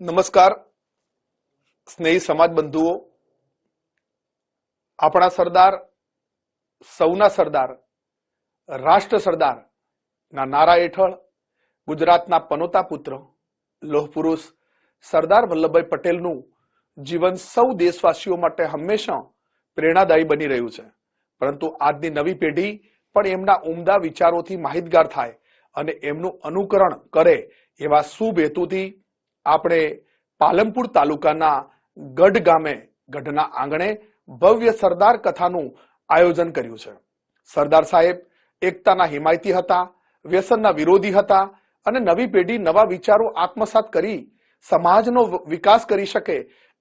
નમસ્કાર, સ્નેહી સમાજ બંધુઓ. આપણા સરદાર, સૌના સરદાર, રાષ્ટ્ર સરદાર ના નારા હેઠળ ગુજરાતના પનોતા પુત્ર લોહ પુરુષ સરદાર વલ્લભભાઈ પટેલનું જીવન સૌ દેશવાસીઓ માટે હંમેશા પ્રેરણાદાયી બની રહ્યું છે. પરંતુ આજની નવી પેઢી પણ એમના ઉમદા વિચારોથી માહિતગાર થાય અને એમનું અનુકરણ કરે એવા શુભ હેતુથી આપણે પાલનપુર તાલુકાના ગઢ ગામે, ગઢના આંગણે ભવ્ય સરદાર કથાનું આયોજન કર્યું છે. સરદાર સાહેબ એકતાના હિમાયતી હતા, વ્યસનના વિરોધી હતા અને નવી પેઢી નવા વિચારો આત્મસાત કરી સમાજનો વિકાસ કરી શકે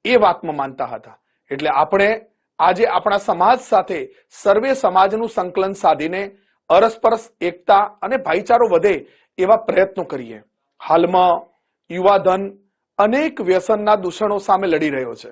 એ વાતમાં માનતા હતા. એટલે આપણે આજે આપણા સમાજ સાથે સર્વે સમાજનું સંકલન સાધીને અરસપરસ એકતા અને ભાઈચારો વધે એવા પ્રયત્નો કરીએ. હાલમાં યુવાધન અનેક વ્યસનના દૂષણો સામે લડી રહ્યો છે.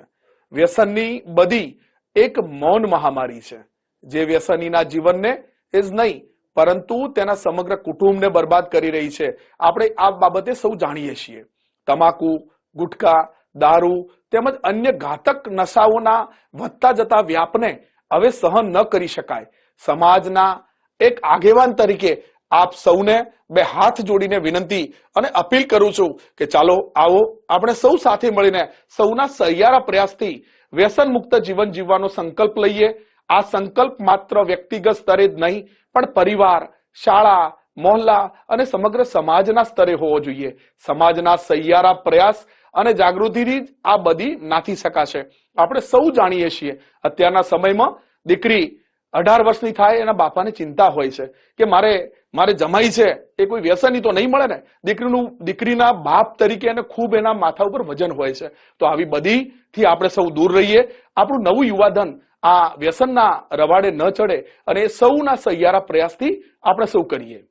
વ્યસનની બધી એક મૌન મહામારી છે. જે વ્યસનીના જીવનને જ નહીં, પરંતુ તેના સમગ્ર કુટુંબને બરબાદ કરી રહી છે. આપણે આ બાબતે સૌ જાણીએ છીએ. તમાકુ ગુટખા દારૂ તેમજ અન્ય ઘાતક નશાઓના વધતા જતા વ્યાપને હવે સહન ન કરી શકાય. સમાજના એક આગેવાન તરીકે આપ સૌને બે હાથ જોડીને વિનંતી અને અપીલ કરું છું કે ચાલો આવો આપણે સૌ સાથે મળીને સૌના સહિયારા પ્રયાસથી વ્યસન મુક્ત જીવન જીવવાનો સંકલ્પ લઈએ. આ સંકલ્પ માત્ર વ્યક્તિગત સ્તરે જ નહીં, પણ પરિવાર, શાળા, મોહલ્લા અને સમગ્ર સમાજના સ્તરે હોવો જોઈએ. સમાજના સહિયારા પ્રયાસ અને જાગૃતિથી જ આ બધી નાથી શકાશે. આપણે સૌ જાણીએ છીએ. અત્યારના સમયમાં દીકરી અઢાર વર્ષની થાય એના બાપાને ચિંતા હોય છે કે મારે મારે જમાઈ છે, એ કોઈ વ્યસની તો નહીં મળે ને? દીકરીનું, દીકરીના બાપ તરીકે એને ખૂબ એના માથા ઉપર વજન હોય છે. તો આવી બધી થી આપણે સૌ દૂર રહીએ. આપણું નવું યુવાધન આ વ્યસનના રવાડે ન ચડે અને સૌના સહિયારા પ્રયાસથી આપણે સૌ કરીએ.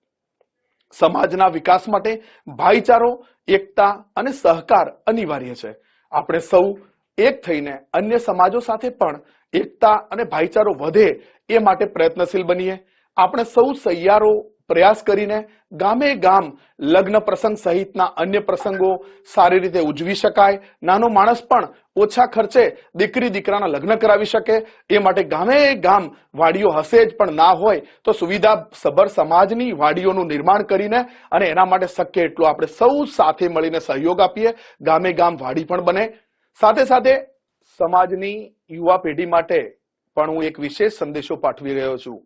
સમાજના વિકાસ માટે ભાઈચારો, એકતા અને સહકાર અનિવાર્ય છે. આપણે સૌ એક થઈને અન્ય સમાજો સાથે પણ એકતા અને ભાઈચારો વધે એ માટે પ્રયત્નશીલ બનીએ. આપણે સૌ સહિયારો પ્રયાસ કરીને ગામે ગામ લગ્ન પ્રસંગ સહિતના અન્ય પ્રસંગો સારી રીતે ઉજવી શકાય. નાનો માણસ પણ ઓછા ખર્ચે દીકરી દીકરાના લગ્ન કરાવી શકે. એ માટે ગામે ગામ વાડીઓ હશે જ પણ ના હોય તો સુવિધા સભર સમાજની વાડીઓનું નિર્માણ કરીને અને એના માટે શક્ય એટલું આપણે સૌ સાથે મળીને સહયોગ આપીએ. ગામે ગામ વાડી પણ બને. સાથે સાથે સમાજની યુવા પેઢી માટે પણ હું એક વિશેષ સંદેશો પાઠવી રહ્યો છું.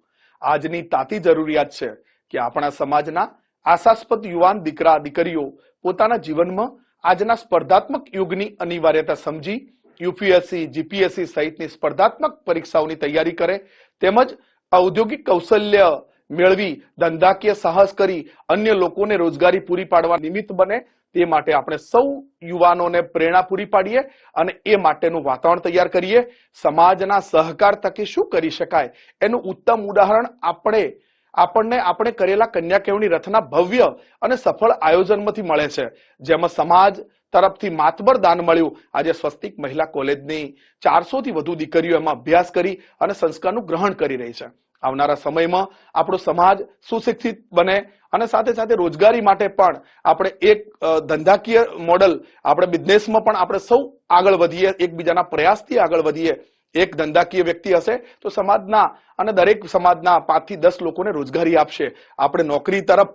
આજની તાતી જરૂરિયાત છે કે આપણા સમાજના આશાસ્પદ યુવાન દીકરા, દીકરીઓ પોતાના જીવનમાં આજના સ્પર્ધાત્મક યુગની અનિવાર્યતા સમજી, યુપીએસસી, જીપીએસસી સહિતની સ્પર્ધાત્મક પરીક્ષાઓની તૈયારી કરે, તેમજ ઔદ્યોગિક કૌશલ્ય મેળવી, ધંધાકીય સાહસ કરી, અન્ય લોકોને રોજગારી પૂરી પાડવા નિમિત્ત બને, તે માટે આપણે સૌ યુવાનોને પ્રેરણા પૂરી પાડીએ અને એ માટેનું વાતાવરણ તૈયાર કરીએ. સમાજના સહકાર તકે શું કરી શકાય? એનું ઉત્તમ ઉદાહરણ આપણે, આપણને, આપણે કરેલા કન્યા કેળવણી રથના ભવ્ય અને સફળ આયોજનમાંથી મળે છે. જેમાં સમાજ તરફથી માતબર દાન મળ્યું. આજે સ્વસ્તિક મહિલા કોલેજની ચારસો થી વધુ દીકરીઓ એમાં અભ્યાસ કરી અને સંસ્કારનું ગ્રહણ કરી રહી છે. આવનારા સમયમાં આપણો સમાજ સુશિક્ષિત બને અને સાથે સાથે રોજગારી માટે પણ આપણે એક ધંધાકીય મોડલ આપણે બિઝનેસમાં પણ આપણે સૌ આગળ વધીએ, એકબીજાના પ્રયાસથી આગળ વધીએ, એક ધંધાકીય વ્યક્તિ હશે તો સમાજના અને દરેક સમાજના પાંચથી દસ લોકોને રોજગારી આપશે. આપણે નોકરી તરફ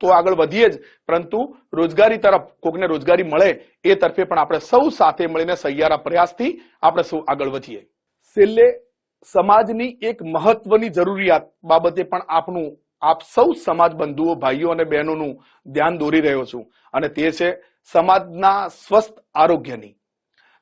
તો આગળ વધીએ જ, પરંતુ રોજગારી તરફ કોકને રોજગારી મળે એ તરફે પણ આપણે સૌ સાથે મળીને સહિયારા પ્રયાસથી આપણે સૌ આગળ વધીએ. છેલ્લે સમાજની એક મહત્વની જરૂરિયાત બાબતે પણ આપણું આપ સૌ સમાજ બંધુઓ, ભાઈઓ અને બહેનોનું ધ્યાન દોરી રહ્યો છું. અને તે છે સમાજના સ્વસ્થ આરોગ્યની.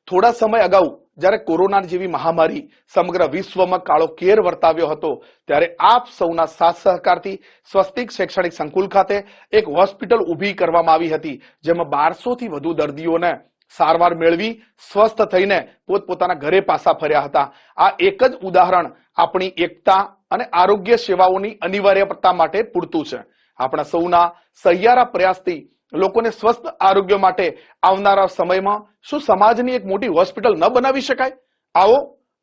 થોડા સમય અગાઉ જ્યારે કોરોના જેવી મહામારી સમગ્ર વિશ્વમાં કાળો કેર વર્તાવ્યો હતો, ત્યારે આપ સૌના સાથ સહકારથી સ્વસ્તિક શૈક્ષણિક સંકુલ ખાતે એક હોસ્પિટલ ઊભી કરવામાં આવી હતી, જેમાં બારસો થી વધુ દર્દીઓને સારવાર મેળવી સ્વસ્થ થઈને પોતપોતાના ઘરે પાછા ફર્યા હતા. આ એક જ ઉદાહરણ આપણી એકતા અને આરોગ્ય સેવાઓની અનિવાર્યતા માટે પૂરતું છે. આપણા સૌના સહિયારા પ્રયાસથી લોકોને સ્વસ્થ આરોગ્ય માટે આવનારા સમયમાં શું સમાજની એક મોટી હોસ્પિટલ ન બનાવી શકાય? આવો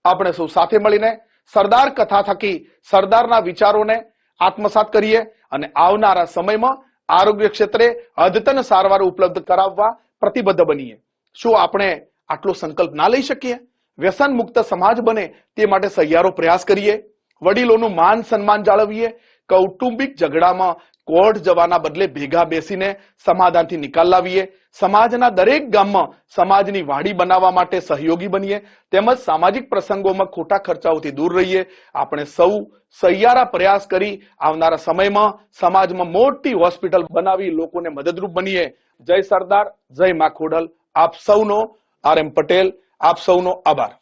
આપણે સૌ સાથે મળીને સરદાર કથા થકી સરદારના વિચારોને આત્મસાત કરીએ અને આવનારા સમયમાં આરોગ્ય ક્ષેત્રે અદ્યતન સારવાર ઉપલબ્ધ કરાવવા પ્રતિબદ્ધ બનીએ. શું આપણે આટલો સંકલ્પ ના લઈ શકીએ? વ્યસન મુક્ત સમાજ બને તે માટે સહિયારો પ્રયાસ કરીએ. વડીલોનું માન સન્માન જાળવીએ. કૌટુંબિક ઝઘડામાં કોર્ટ જવાના બદલે ભેગા બેસીને સમાધાનથી નિકાલ લાવીએ. સમાજના દરેક ગામમાં સમાજની વાડી બનાવવા માટે સહયોગી બનીએ. તેમજ સામાજિક પ્રસંગોમાં ખોટા ખર્ચાઓથી દૂર રહીએ. આપણે સૌ સહિયારા પ્રયાસ કરી આવનારા સમયમાં સમાજમાં મોટી હોસ્પિટલ બનાવી લોકોને મદદરૂપ બનીએ. જય સરદાર, જય મા ખોડલ. આપ સૌનો આર એમ પટેલ આપ સૌનો આભાર.